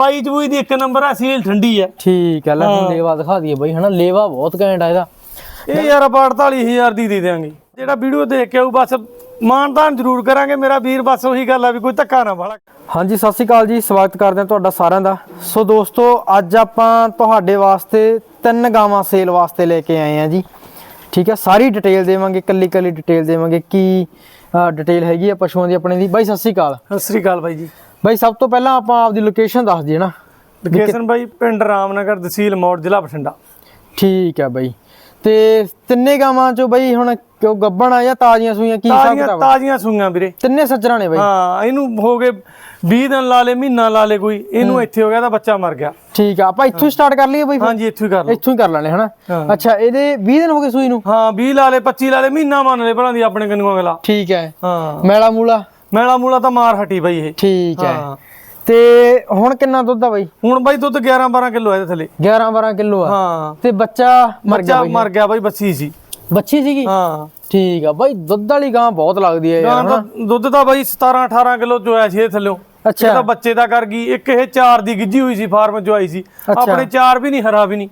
ਪਾਈ ਜੂਈ ਦੀ ਇੱਕ ਨੰਬਰ ਆ ਸੀਲ ਠੰਡੀ ਹੈ ਠੀਕ ਹੈ ਲੈ ਹੁਣ ਲੇਵਾ ਦਿਖਾ ਦਈਏ ਬਈ ਹਨਾ ਲੇਵਾ ਬਹੁਤ ਘੈਂਟ ਆ ਇਹਦਾ। ਇਹ ਯਾਰ ਆਪਾਂ 48000 ਦੀ ਦੇ ਦਿਆਂਗੇ। ਜਿਹੜਾ ਵੀਡੀਓ ਦੇਖ ਕੇ ਆਊ ਬਸ ਮਾਨਦਾਨ ਜ਼ਰੂਰ ਕਰਾਂਗੇ। ਮੇਰਾ ਵੀਰ ਬਸ ਉਹੀ ਗੱਲ ਆ ਵੀ ਕੋਈ ਧੱਕਾ ਨਾ ਵਾਲਾ। ਹਾਂਜੀ ਸਤਿ ਸ਼੍ਰੀ ਅਕਾਲ ਜੀ ਸਵਾਗਤ ਕਰਦੇ ਹਾਂ ਤੁਹਾਡਾ ਸਾਰਿਆਂ ਦਾ। ਸੋ ਦੋਸਤੋ ਅੱਜ ਆਪਾਂ ਤੁਹਾਡੇ ਵਾਸਤੇ ਤਿੰਨ ਗਾਵਾਂ ਸੇਲ ਵਾਸਤੇ ਲੈ ਕੇ ਆਏ ਆ ਜੀ। ਠੀਕ ਹੈ ਸਾਰੀ ਡਿਟੇਲ ਦੇਵਾਂਗੇ ਕੱਲੀ ਕੱਲੀ ਡਿਟੇਲ ਦੇਵਾਂਗੇ। ਕੀ ਡਿਟੇਲ ਹੈਗੀ ਆ ਪਸ਼ੂਆਂ ਦੀ ਆਪਣੇ ਦੀ? ਬਾਈ ਸਤਿ ਸ਼੍ਰੀ ਅਕਾਲ। ਸਤਿ ਸ੍ਰੀ ਅਕਾਲ ਬਾਈ ਜੀ। ਬਾਈ ਸਭ ਤੋਂ ਪਹਿਲਾਂ ਆਪਾਂ ਆਪਦੀ ਲੋਕੇਸ਼ਨ ਦੱਸ ਦਈਏ ਨਾ। ਲੋਕੇਸ਼ਨ ਬਾਈ ਪਿੰਡ ਰਾਮਨਗਰ ਤਹਿਸੀਲ ਮੌੜ ਜ਼ਿਲ੍ਹਾ ਬਠਿੰਡਾ। ਠੀਕ ਹੈ ਬਾਈ। ਤੇ ਤਿੰਨੇ ਗਾਵਾਂ ਚੋਂ ਬਾਈ ਹੁਣ ਕਿਉਂ ਗੱਬਣ ਆ ਜਾਂ ਤਾਜ਼ੀਆਂ ਸੂਈਆਂ ਕੀ ਹਿਸਾਬ ਕਿਤਾਬ? ਤਾਜ਼ੀਆਂ ਸੂਈਆਂ ਵੀਰੇ। ਤਿੰਨੇ ਸੱਜਰਾਂ ਨੇ ਬਾਈ। ਹਾਂ ਇਹਨੂੰ ਹੋ ਗਏ 20 ਦਿਨ ਲਾ ਲੇ ਮਹੀਨਾ ਲਾ ਲੇ ਕੋਈ। ਇਹਨੂੰ ਇੱਥੇ ਹੋ ਗਿਆ ਤਾਂ ਬੱਚਾ ਮਰ ਗਿਆ। ਠੀਕ ਆ ਆਪਾਂ ਇੱਥੋਂ ਸਟਾਰਟ ਕਰ ਲਈਏ ਬਾਈ? ਹਾਂਜੀ ਇੱਥੋਂ ਹੀ ਕਰ ਲਓ। ਇੱਥੋਂ ਹੀ ਕਰ ਲੈਣੇ ਹਨਾ। ਅੱਛਾ ਇਹਦੇ 20 ਦਿਨ ਹੋ ਗਏ ਸੂਈ ਨੂੰ? ਹਾਂ 20 ਲਾ ਲੇ 25 ਲਾ ਲੇ ਮਹੀਨਾ ਮੰਨ ਲੈ ਭਲਾਂ ਦੀ ਆਪਣੇ ਕੰਨੂਆਂ ਅਗਲਾ। ਠੀਕ ਹੈ। ਹਾਂ। ਮੈਲਾ ਮੂਲਾ? ਮੈਲਾ ਮੂਲਾ ਤਾਂ ਮਾਰ ਹਟੀ ਬਾਈ ਇਹ। ਠੀਕ ਹੈ। ਹਾਂ। ਤੇ ਹੁਣ ਕਿੰਨਾ ਦੁੱਧ ਆ ਬਾਈ? ਹੁਣ ਬਾਈ ਦੁੱਧ 11 12 ਕਿਲੋ ਇਹਦੇ ਥੱਲੇ। 11 12 ਕਿਲੋ ਆ। ਹਾਂ। ਤੇ ਬੱਚਾ ਮਰ ਗਿਆ ਬੱਚਾ ਮਰ ਗਿਆ ਬਾਈ ਬੱਚੀ ਸੀ। ਬੱਚੀ ਸੀਗੀ? ਹਾਂ। ਠੀਕ ਆ ਬਾਈ ਦੁੱਧ ਵਾਲੀ ਗਾਂ ਬਹੁਤ ਲੱਗਦੀ ਹੈ ਯਾਰ ਦੁੱਧ ਤਾਂ ਬਾਈ 17 18 ਕਿਲੋ ਚੋਇਆ ਸੀ ਇਹ ਥੱਲਿਓ ਅੱਛਾ। ਇਹ ਤਾਂ ਬੱਚੇ ਦਾ ਕਰ ਗਈ। ਇੱਕ ਇਹ ਚਾਰ ਦੀ ਗਿੱਜੀ ਹੋਈ ਸੀ ਫਾਰਮ ਚੋਂ ਆਈ ਸੀ। ਆਪਣੇ ਚਾਰ ਵੀ ਨਹੀਂ ਹਰਾ ਵੀ ਨਹੀਂ।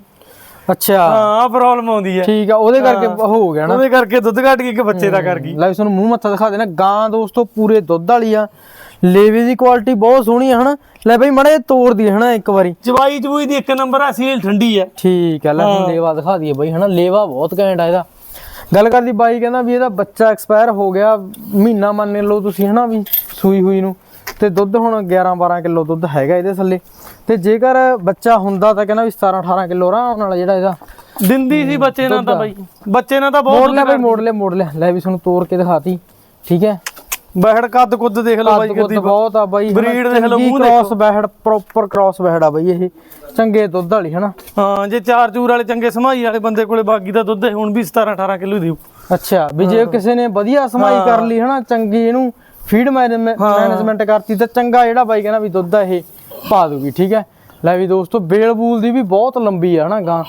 ਅੱਛਾ। ਹਾਂ ਪ੍ਰੋਬਲਮ ਆਉਂਦੀ ਹੈ। ਠੀਕ ਆ ਉਹਦੇ ਕਰਕੇ ਹੋ। ਗਿਆ ਨਾ। ਉਹਦੇ ਕਰਕੇ ਦੁੱਧ ਘਟ ਗਈ ਇੱਕ ਬੱਚੇ ਦਾ ਕਰ ਗਈ। ਲੈ ਤੁਹਾਨੂੰ ਮੂੰਹ ਮੱਥਾ ਦਿਖਾ ਦੇਣਾ ਗਾਂ ਦੋਸਤੋ ਪੂਰੇ ਦੁੱਧ ਵਾਲੀ ਆ। ਲੇਵੇ ਦੀ ਕੁਆਲਿਟੀ ਬਹੁਤ ਸੋਹਣੀ ਆ ਹਨਾ? ਲੈ ਬਈ ਮੜੇ ਤੋੜ ਦੀ ਹਨਾ ਇੱਕ ਵਾਰੀ। ਚਵਾਈ ਚਵੂਈ ਦੀ ਇੱਕ ਨੰਬਰ ਆ ਸੀਲ ਠੰਡੀ ਹੈ ਠੀਕ ਆ ਲੈ ਹੁਣ ਲੇਵਾ ਦਿਖਾ ਦਈਏ ਬਈ ਹਨਾ? ਲੇਵਾ ਬਹੁਤ ਘੈਂਟ ਆ ਇਹਦਾ। ਗੱਲ ਕਰਦੀ ਬਾਈ ਕਹਿੰਦਾ ਵੀ ਇਹਦਾ ਬੱਚਾ ਐਕਸਪਾਇਰ ਹੋ ਗਿਆ ਮਹੀਨਾ ਮੰਨ ਲਓ ਤੁਸੀਂ ਹਨਾ ਵੀ ਸੂਈ ਹੋਈ ਨੂੰ। ਤੇ ਦੁੱਧ ਹੁਣ 11 12 ਕਿਲੋ ਦੁੱਧ ਹੈਗਾ ਇਹਦੇ ਥੱਲੇ। ਤੇ ਜੇਕਰ ਬੱਚਾ ਹੁੰਦਾ ਤਾਂ ਕਹਿੰਦਾ ਵੀ 17 18 ਕਿਲੋ ਆਰਾਮ ਨਾਲ ਜਿਹੜਾ ਇਹਦਾ ਦਿੰਦੀ ਸੀ ਬੱਚੇ ਨਾਲ ਤਾਂ ਬਾਈ। ਬੱਚੇ ਨਾਲ ਤਾਂ ਮੋੜ ਬਹੁਤ ਲਿਆ ਬਈ ਮੋੜ ਲਿਆ ਮੋੜ ਲਿਆ। ਲੈ ਵੀ ਤੁਹਾਨੂੰ ਤੋੜ ਕੇ ਦਿਖਾਤੀ। ਠੀਕ ਹੈ? ਬਹਿੜ ਕੱਦ ਕੁੱਦ ਦੇਖ ਲਓ ਬਾਈ ਕੱਦ ਬਹੁਤ ਆ ਬਾਈ Breed ਦੇਖ ਲਓ, ਮੂੰਹ cross breed proper cross breed ਆ ਬਾਈ ਇਹ। ਚੰਗੇ ਦੁੱਧ ਵਾਲੀ ਹਨਾ? ਹਾਂ ਜੇ ਚਾਰ ਚੂਰ ਵਾਲੇ ਚੰਗੇ ਸਮਾਈ ਵਾਲੇ ਬੰਦੇ ਕੋਲੇ ਬਾਗੀ ਦਾ ਦੁੱਧ ਹੁਣ ਵੀ 17 18 ਕਿਲੋ ਦਿਓ ਅੱਛਾ ਵੀ ਜੇ ਕਿਸੇ ਨੇ ਵਧੀਆ ਸਮਾਈ ਕਰ ਲਈ ਹਨਾ? ਚੰਗੀ ਇਹਨੂੰ ਫੀਡ ਮੈਨੇਜਮੈਂਟ ਕਰਤੀ ਤਾਂ ਚੰਗਾ ਜਿਹੜਾ ਬਾਈ ਕਹਿੰਦਾ ਵੀ ਦੁੱਧ ਆ ਇਹ। ਪਾ ਦੂਗੀ, ਠੀਕ ਹੈ? ਲੈ ਵੀ ਦੋਸਤੋ, ਬੇਲ ਬੂਲ ਦੀ ਵੀ ਬਹੁਤ ਲੰਬੀ ਆ, ਹਨਾ, ਗਾਂ।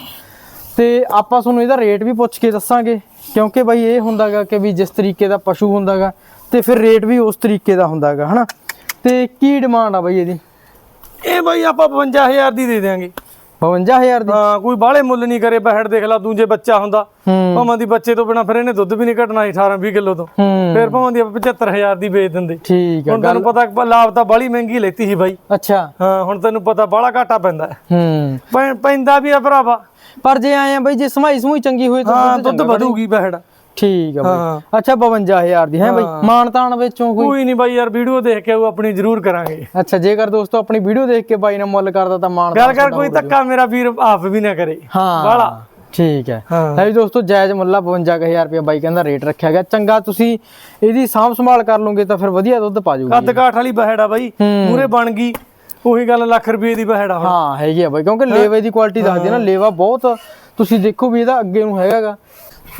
ਤੇ ਆਪਾਂ ਤੁਹਾਨੂੰ ਇਹਦਾ ਰੇਟ ਵੀ ਪੁੱਛ ਕੇ ਦੱਸਾਂਗੇ, ਕਿਉਂਕਿ ਬਾਈ ਇਹ ਹੁੰਦਾਗਾ ਕਿ ਵੀ ਜਿਸ ਤਰੀਕੇ ਦਾ ਪਸ਼ੂ ਹੁੰਦਾਗਾ, ਤੇ ਫਿਰ ਰੇਟ ਵੀ ਉਸ ਤਰੀਕੇ ਦਾ ਹੁੰਦਾਗਾ, ਹਨਾ? ਤੇ ਕੀ ਡਿਮਾਂਡ ਆ ਬਾਈ ਇਹਦੀ? ਇਹ ਬਾਈ ਆਪਾਂ 55000 ਦੀ ਦੇ ਦੇਾਂਗੇ 52000 ਦੀ? ਹਾਂ ਕੋਈ ਬਾਹਲੇ ਮੁੱਲ ਨਹੀਂ ਕਰੇ ਬਹਿੜ ਦੇਖ ਲਾ ਤੂੰ ਜੇ ਬੱਚਾ ਹੁੰਦਾ ਹੂੰ। ਭਾਵੇਂ ਦੀ ਬੱਚੇ ਤੋਂ ਬਿਨਾ ਫਿਰ ਇਹਨੇ ਦੁੱਧ ਵੀ ਨਹੀਂ ਘਟਣਾ 18 20 ਕਿਲੋ ਤੋਂ। ਹੂੰ। ਫਿਰ ਭਾਵੇਂ ਦੀ ਆਪਾਂ 75000 ਦੀ ਵੇਚ ਦਿੰਦੇ। ਠੀਕ ਆ ਹੁਣ ਤੈਨੂੰ ਪਤਾ ਲਾਭ ਤਾਂ ਬਾਹਲੀ ਮਹਿੰਗੀ ਲੈਤੀ ਸੀ ਬਾਈ। ਅੱਛਾ। ਹਾਂ ਹੁਣ ਤੈਨੂੰ ਪਤਾ ਬਾਹਲਾ ਘਾਟਾ ਪੈਂਦਾ। ਹੈ। ਹੂੰ ਪੈਂਦਾ ਵੀ ਆ ਭਰਾਵਾ। ਪਰ ਜੇ ਆਏ ਆ ਬਈ ਜੇ ਸਮਾਈ ਸਮੂਈ ਚੰਗੀ ਹੋਈ ਤਾਂ ਹਾਂ ਦੁੱਧ ਵਧੂਗੀ ਬਹਿੜ। ਠੀਕ ਆ ਹਾਂ। ਬਈ ਅੱਛਾ 52000 ਦੀ ਹੈ ਬਈ? ਮਾਨ ਤਾਨ ਵਿੱਚੋਂ ਕੋਈ? ਕੋਈ ਨਹੀਂ ਬਾਈ ਯਾਰ ਵੀਡੀਓ ਦੇਖ ਕੇ ਉਹ ਆਪਣੀ ਜ਼ਰੂਰ ਕਰਾਂਗੇ। ਅੱਛਾ ਜੇਕਰ ਦੋਸਤੋ ਆਪਣੀ ਵੀਡੀਓ ਦੇਖ ਕੇ ਬਾਈ ਨੇ ਮੁੱਲ ਕਰਦਾ ਤਾਂ ਮਾਨ ਗੱਲ ਕਰ ਕੋਈ ਧੱਕਾ ਮੇਰਾ ਵੀਰ ਆਪ ਵੀ ਨਾ ਕਰੇ। ਹਾਂ। ਬਾਹਲਾ ਠੀਕ ਹੈ। ਹਾਂ। ਲੈ ਵੀ ਦੋਸਤੋ ਜਾਇਜ਼ ਮੁੱਲਾ 55000 ਰੁਪਏ ਬਾਈ ਕਹਿੰਦਾ ਰੇਟ ਰੱਖਿਆ ਗਿਆ। ਚੰਗਾ ਤੁਸੀਂ ਇਹਦੀ ਸਾਂਭ ਸੰਭਾਲ ਕਰ ਲਓਗੇ ਤਾਂ ਫਿਰ ਵਧੀਆ ਦੁੱਧ ਪਾ ਜਾਊਗੀ ਕੱਦ ਕਾਠ ਵਾਲੀ ਬਹਿੜ ਬਾਈ ਮੂਰੇ ਬਣ ਗਈ ਉਹੀ ਗੱਲ ਲੱਖ ਰੁਪਏ ਦੀ ਬਹਿੜ ਹਾਂ ਹੈਗੀ ਆ ਬਾਈ ਕਿਉਂਕਿ ਲੇਵੇ ਦੀ ਕੁਆਲਿਟੀ ਦੱਸਦੀ ਆ ਨਾ ਲੇਵਾ ਬਹੁਤ ਤੁਸੀਂ ਦੇਖੋ ਵੀ ਇਹਦਾ ਅੱਗੇ ਨੂੰ ਹੈਗਾਗਾ।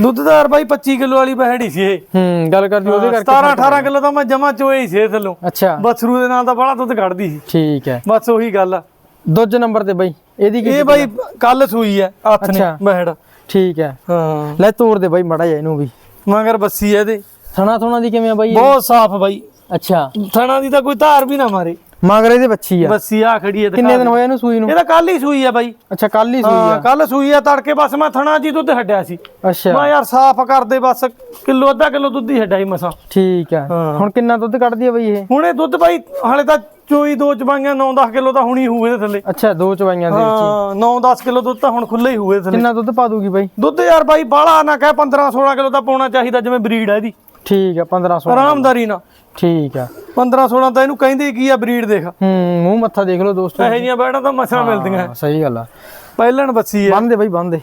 ਦੁੱਧਦਾਰ ਬਾਈ 25 ਕਿਲੋ ਵਾਲੀ ਬਹਿੜ ਹੀ ਸੀ ਇਹ। ਹੂੰ ਗੱਲ ਕਰਦੀ ਉਹਦੇ ਕਰਕੇ 17 18 ਕਿਲੋ ਤਾਂ ਮੈਂ ਜਮਾ ਚੋਏ ਹੀ ਸੀ ਥੱਲੋਂ। ਅੱਛਾ। ਬਸਰੂ ਦੇ ਨਾਲ ਤਾਂ ਬੜਾ ਦੁੱਧ ਕੱਢਦੀ ਸੀ। ਠੀਕ ਹੈ। ਬਸ ਉਹੀ ਗੱਲ ਆ। ਦੂਜੇ ਨੰਬਰ ਤੇ ਬਾਈ ਇਹਦੀ ਕੀ ਇਹ ਬਾਈ ਕੱਲ ਸੂਈ ਆ ਹੱਥ ਨੇ। ਬਹਿੜ। ਠੀਕ ਹੈ। ਹਾਂ। ਲੈ ਤੋੜ ਦੇ ਬਾਈ ਮੜਾ ਜਾ ਇਹਨੂੰ ਵੀ। ਮਗਰ ਬੱਸੀ ਆ ਇਹਦੇ। ਥਣਾ ਥੁਣਾ ਦੀ ਕਿਵੇਂ ਆ ਬਾਈ? ਬਹੁਤ ਸਾਫ਼ ਬਾਈ। ਅੱਛਾ। ਥਣਾ ਦੀ ਤਾਂ ਕੋਈ ਧਾਰ ਵੀ ਨਾ ਮਾਰੇ। ਮਗਰ ਇਹਦੇ ਬੱਚੀ ਆ। ਬੱਸੀ ਆ ਖੜੀ ਹੈ ਕਿੰਨੇ ਦਿਨ ਹੋਏ ਇਹਨੂੰ ਸੂਈ ਨੂੰ? ਇਹ ਤਾਂ ਕੱਲ ਹੀ ਸੂਈ ਆ ਬਾਈ। ਅੱਛਾ ਕੱਲ ਹੀ ਸੂਈ ਹਾਂ ਆ ਕੱਲ ਸੂਈ ਆ ਤੜਕੇ ਬਸ ਮੈਂ ਥਣਾ ਜੀ ਦੁੱਧ ਹੱਡਿਆ ਸੀ। ਅੱਛਾ। ਮੈਂ ਯਾਰ ਸਾਫ਼ ਕਰਦੇ ਬਸ ਕਿਲੋ ਅੱਧਾ ਕਿਲੋ ਦੁੱਧ ਹੀ ਹੱਡਿਆ ਸੀ ਮਸਾਂ। ਠੀਕ ਆ। ਹਾਂ। ਹੁਣ ਕਿੰਨਾ ਦੁੱਧ ਕੱਢਦੀ ਆ ਬਾਈ ਇਹ? ਹੁਣ ਇਹ ਦੁੱਧ ਬਾਈ ਹਾਲੇ ਤਾਂ ਚੋਈ ਦੋ ਚਬਾਈਆਂ 9-10 ਕਿਲੋ ਤਾਂ ਹੁਣੀ ਇਹਦੇ ਥੱਲੇ। ਅੱਛਾ ਦੋ ਚਵਾਈਆਂ ਦੇ ਵਿੱਚ ਹੀ। ਹਾਂ 9-10 ਕਿਲੋ ਦੁੱਧ ਤਾਂ ਹੁਣ ਖੁੱਲੇ ਹੀ ਇਹਦੇ ਥੱਲੇ। ਕਿੰਨਾ ਦੁੱਧ ਪਾ ਦੂਗੀ ਬਾਈ? ਦੁੱਧ ਯਾਰ ਬਾਈ ਬਾਹਲਾ ਨਾ ਕਹਿ 15-16 ਕਿਲੋ ਤਾਂ ਪਾਉਣਾ ਚਾਹੀਦਾ ਜਿਵੇਂ ਬਰੀਡ ਹੈ ਇਹਦੀ। ਠੀਕ ਆ 1500 ਆਰਾਮਦਾਰੀ ਨਾਲ। ਠੀਕ ਆ। 15-16 ਤਾਂ ਇਹਨੂੰ ਕਹਿੰਦੇ ਕੀ ਆ ਬਰੀਡ ਦੇਖ। ਹੂੰ ਮੂੰਹ ਮੱਥਾ ਦੇਖ ਲਓ ਦੋਸਤੋ। ਇਹੋ ਜਿਹੀਆਂ ਬੈਠਾਂ ਤਾਂ ਮਸਾਂ ਮਿਲਦੀਆਂ। ਸਹੀ ਗੱਲ ਆ। ਪਹਿਲਣ ਬੱਸੀ ਹੈ ਬੰਨ ਦੇ ਬਾਈ ਬੰਨ ਦੇ।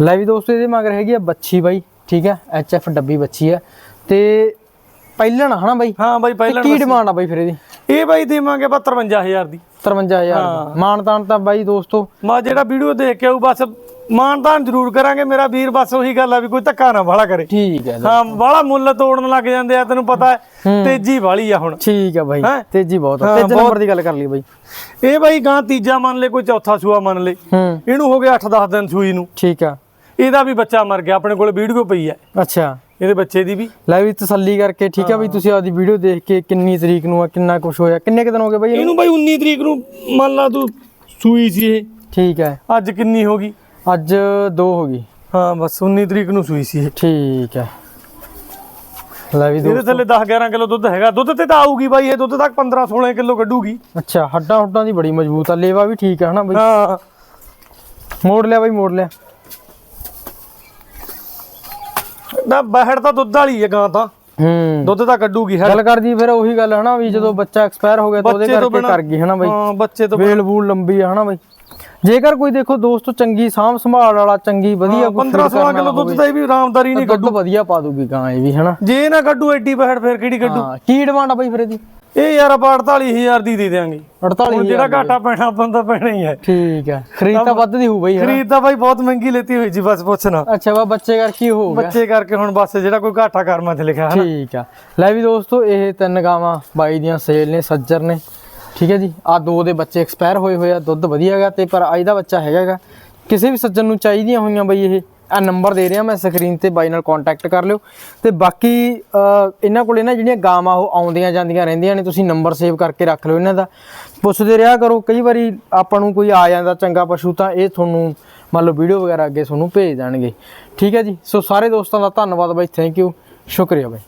ਲੈ ਵੀ ਦੋਸਤੋ ਇਹਦੇ ਮਗਰ ਹੈਗੀ ਆ ਬੱਚੀ ਬਾਈ ਠੀਕ ਆ? ਐਚ ਐਫ ਡੱਬੀ ਬੱਚੀ ਆ। ਤੇ ਪਹਿਲਣ ਹਨਾ ਬਾਈ? ਹਾਂ ਬਾਈ ਪਹਿਲਣ ਕੀ ਡਿਮਾਂਡ ਆ ਬਾਈ ਫਿਰ ਇਹਦੀ? ਇਹ ਬਾਈ ਦੇਵਾਂਗੇ 55000 ਦੀ। 53000 ਮਾਨ ਤਾਨ ਤਾਂ ਬਾਈ ਦੋਸਤੋ। ਮਾ ਜਿਹੜਾ ਵੀਡੀਓ ਦੇਖ ਕੇ ਆਊ ਬਸ ਮਾਨਦਾਨ ਜ਼ਰੂਰ ਕਰਾਂਗੇ ਮੇਰਾ ਵੀਰ ਬਸ ਉਹੀ ਗੱਲ ਆ ਵੀ ਕੋਈ ਧੱਕਾ ਨਾ ਵਾਲਾ ਕਰੇ। ਠੀਕ ਹੈ ਹਾਂ ਬਾਹਲਾ ਮੁੱਲ ਤੋੜਨ ਲੱਗ ਜਾਂਦੇ ਆ ਤੈਨੂੰ ਪਤਾ ਹੈ ਤੇਜ਼ੀ ਵਾਲੀ ਆ ਹੁਣ। ਠੀਕ ਆ ਬਾਈ ਹੈਂ? ਤੇਜ਼ੀ ਬਹੁਤ ਆ। ਹਾਂ, ਤੀਜੇ ਨੰਬਰ ਦੀ ਗੱਲ ਕਰ ਲਈ ਬਾਈ। ਇਹ ਬਾਈ ਗਾਂ ਤੀਜਾ ਮੰਨ ਲੈ ਕੋਈ ਚੌਥਾ ਸੂਆ ਮੰਨ ਲੈ। ਹੂੰ। ਇਹਨੂੰ ਹੋ ਗਿਆ 8-10 ਦਿਨ ਸੂਈ ਨੂੰ। ਠੀਕ ਆ। ਇਹਦਾ ਵੀ ਬੱਚਾ ਮਰ ਗਿਆ ਆਪਣੇ ਕੋਲ ਵੀਡੀਓ ਪਈ ਹੈ। ਅੱਛਾ। ਇਹਦੇ ਬੱਚੇ ਦੀ ਵੀ। ਲੈ ਵੀ ਤਸੱਲੀ ਕਰਕੇ ਠੀਕ ਹੈ ਬਈ ਤੁਸੀਂ ਆਪਦੀ ਵੀਡੀਓ ਦੇਖ ਕੇ ਕਿੰਨੀ ਤਰੀਕ ਨੂੰ ਆ ਕਿੰਨਾ ਕੁਝ ਹੋਇਆ ਕਿੰਨੇ ਕੁ ਦਿਨ ਹੋ ਗਏ ਬਈ ਇਹਨੂੰ? ਇਹਨੂੰ ਬਾਈ 19 ਤਰੀਕ ਨੂੰ ਮੰਨ ਲਾ ਤੂੰ ਸੂਈ ਸੀ ਇਹ। ਠੀਕ ਹੈ। ਅੱਜ ਕਿੰਨੀ ਹੋ ਗਈ? ਅੱਜ 2 ਹੋ ਗਈ। ਹਾਂ ਬਸ 19 ਤਰੀਕ ਨੂੰ ਸੂਈ ਸੀ ਇਹ। ਠੀਕ ਹੈ। ਲੈ ਵੀ ਇਹਦੇ ਦੋਸਤੋ। ਥੱਲੇ 10 11 ਕਿਲੋ ਦੁੱਧ ਹੈਗਾ। ਦੁੱਧ ਤੇ ਤਾਂ ਆਊਗੀ ਬਾਈ ਇਹ ਦੁੱਧ ਤੱਕ 15 16 ਕਿਲੋ ਕੱਢੂਗੀ। ਅੱਛਾ ਹੱਡਾਂ ਹੁੱਡਾਂ ਦੀ ਬੜੀ ਮਜ਼ਬੂਤ ਆ। ਲੇਵਾ ਵੀ ਠੀਕ ਹੈ ਹਨਾ ਬਈ? ਹਾਂ। ਮੋੜ ਲਿਆ ਬਈ ਮੋੜ ਲਿਆ। ਨਾ ਬਹਿੜ ਤਾਂ ਦੁੱਧ ਵਾਲੀ ਹੈ ਗਾਂ ਤਾਂ। ਹੂੰ। ਦੁੱਧ ਤਾਂ ਕੱਢੂਗੀ ਹੈ ਗੱਲ ਕਰਦੀ ਫਿਰ ਉਹੀ ਗੱਲ ਹਨਾ ਵੀ ਜਦੋਂ ਬੱਚਾ ਐਕਸਪਾਇਰ ਹੋ ਗਿਆ ਤਾਂ ਉਹਦੇ ਬੱਚੇ ਤੋਂ ਕਰਕੇ ਬਿਨਾਂ- ਕਰ ਗਈ ਹਨਾ ਬਈ? ਹਾਂ ਬੱਚੇ ਤੋਂ ਵੇਲ ਬੂਲ ਲੰਬੀ ਆ ਹਨਾ ਬਈ? ਜੇਕਰ ਕੋਈ ਦੇਖੋ ਦੋਸਤੋ ਚੰਗੀ ਸਾਂਭ ਸੰਭਾਲ ਵਾਲਾ ਚੰਗੀ ਵਧੀਆ ਕੋਈ 15 16 ਕਿਲੋ ਦੁੱਧ ਤਾਂ ਇਹ ਵੀ ਆਰਾਮਦਾਰੀ ਨਹੀਂ ਦੁੱਧ ਵਧੀਆ ਪਾ ਦੂਗੀ ਗਾਂ ਇਹ ਵੀ ਹਨਾ? ਜੇ ਨਾ ਕੱਢੂ ਐਡੀ ਬਹਿੜ ਫਿਰ ਕਿਹੜੀ ਕੱਢੂ? ਹਾਂ ਕੀ ਡਿਮਾਂਡ ਆ ਬਈ ਫਿਰ ਇਹਦੀ? ਇਹ ਯਾਰ ਆਪਾਂ 48000 ਦੀ ਦੇ ਦੇਾਂਗੇ 48 ਜਿਹੜਾ ਘਾਟਾ ਪੈਣਾ ਬੰਦਾ ਪੈਣਾ ਹੀ ਹੈ। ਠੀਕ ਹੈ। ਖਰੀਦ ਤਾਂ ਵੱਧ ਦੀ ਹੋਊ ਬਈ ਖਰੀਦ ਤਾਂ ਬਾਈ ਬਹੁਤ ਮਹਿੰਗੀ ਲੈਤੀ ਹੋਈ ਜੀ ਬਸ ਪੁੱਛਣਾ। ਅੱਛਾ ਵਾ ਬੱਚੇ ਕਰਕੇ ਹੀ ਹੋ ਗਿਆ। ਬੱਚੇ ਕਰਕੇ ਹੁਣ ਬਸ ਜਿਹੜਾ ਕੋਈ ਘਾਟਾ ਕਰਮਾਂ 'ਚ ਲਿਖਿਆ ਹੈ ਠੀਕ ਆ। ਲੈ ਵੀ ਦੋਸਤੋ ਇਹ ਤਿੰਨ ਗਾਵਾਂ ਬਾਈ ਦੀਆਂ ਸੇਲ ਨੇ ਸੱਜਰ ਨੇ। ਠੀਕ ਹੈ ਜੀ। ਆ ਦੋ ਦੇ ਬੱਚੇ ਐਕਸਪਾਇਰ ਹੋਏ ਹੋਏ ਆ, ਦੁੱਧ ਵਧੀਆ ਹੈਗਾ ਤੇ ਪਰ ਅੱਜ ਦਾ ਬੱਚਾ ਹੈਗਾਗਾ ਕਿਸੇ ਵੀ ਸੱਜਣ ਨੂੰ ਚਾਹੀਦੀਆਂ ਹੋਈਆਂ ਬਈ ਇਹ ਆ ਨੰਬਰ ਦੇ ਰਿਹਾ ਮੈਂ ਸਕਰੀਨ ਤੇ, ਬਾਈ ਨਾਲ ਕੰਟੈਕਟ ਕਰ ਲਿਓ। ਤੇ ਬਾਕੀ ਇਹਨਾਂ ਕੋਲੇ ਨਾ ਜਿਹੜੀਆਂ ਗਾਵਾਂ ਉਹ ਆਉਂਦੀਆਂ ਜਾਂਦੀਆਂ ਰਹਿੰਦੀਆਂ ਨੇ, ਤੁਸੀਂ ਨੰਬਰ ਸੇਵ ਕਰਕੇ ਰੱਖ ਲਿਓ ਇਹਨਾਂ ਦਾ। ਪੁੱਛਦੇ ਰਿਹਾ ਕਰੋ, ਕਈ ਵਾਰੀ ਆਪਾਂ ਨੂੰ ਕੋਈ ਆ ਜਾਂਦਾ ਚੰਗਾ ਪਸ਼ੂ ਤਾਂ ਇਹ ਤੁਹਾਨੂੰ ਮੰਨ ਲਓ ਵੀਡੀਓ ਵਗੈਰਾ ਅੱਗੇ ਤੁਹਾਨੂੰ ਭੇਜ ਦੇਣਗੇ। ਠੀਕ ਹੈ ਜੀ। ਸੋ ਸਾਰੇ ਦੋਸਤਾਂ ਦਾ ਧੰਨਵਾਦ ਬਾਈ ਥੈਂਕ ਯੂ ਸ਼ੁਕਰੀਆ ਬਾਈ।